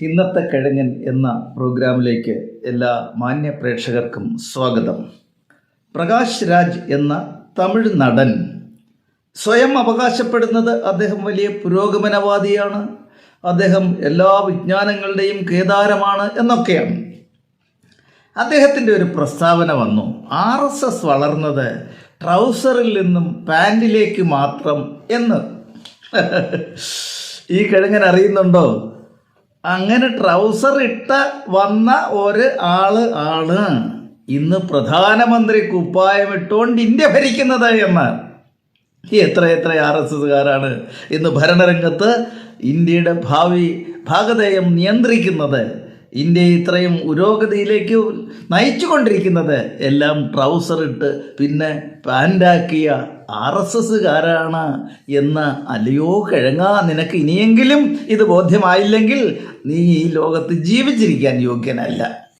ഇന്നത്തെ കിഴങ്ങൻ എന്ന പ്രോഗ്രാമിലേക്ക് എല്ലാ മാന്യ പ്രേക്ഷകർക്കും സ്വാഗതം. പ്രകാശ് രാജ് എന്ന തമിഴ് നടൻ സ്വയം അവകാശപ്പെടുന്നത് അദ്ദേഹം വലിയ പുരോഗമനവാദിയാണ്. അദ്ദേഹം എല്ലാ വിജ്ഞാനങ്ങളുടെയും കേദാരമാണ് എന്നൊക്കെയാണ്. അദ്ദേഹത്തിന്റെ ഒരു പ്രസ്താവന വന്നു. ആർ എസ് എസ് വളർന്നത് ട്രൗസറിൽ നിന്നും പാന്റിലേക്ക് മാത്രം എന്ന്. ഈ കിഴങ്ങൻ അറിയുന്നുണ്ടോ? അങ്ങനെ ട്രൗസർ ഇട്ട വന്ന ഒരു ആൾ ആണ്. ഇന്ന് പ്രധാനമന്ത്രി കുപ്പായം ഇട്ടുകൊണ്ട് ഇന്ത്യ ഭരിക്കുന്നത് എന്ന്. എത്ര എത്ര ആർ എസ് എസ്സുകാരാണ് ഇന്ന് ഭരണരംഗത്ത് ഇന്ത്യയുടെ ഭാവി ഭാഗധേയം നിയന്ത്രിക്കുന്നത്. ഇന്ത്യയെ ഇത്രയും പുരോഗതിയിലേക്ക് നയിച്ചുകൊണ്ടിരിക്കുന്നത്. എല്ലാം ട്രൗസർ ഇട്ട് പിന്നെ പാന്റാക്കിയ ആർ എസ് എസ്സുകാരാണ് എന്ന് അല്ലയോ കിഴങ്ങാ നിനക്ക് ഇനിയെങ്കിലും ഇത് ബോധ്യമായില്ലെങ്കിൽ നീ ഈ ലോകത്ത് ജീവിച്ചിരിക്കാൻ യോഗ്യനല്ല.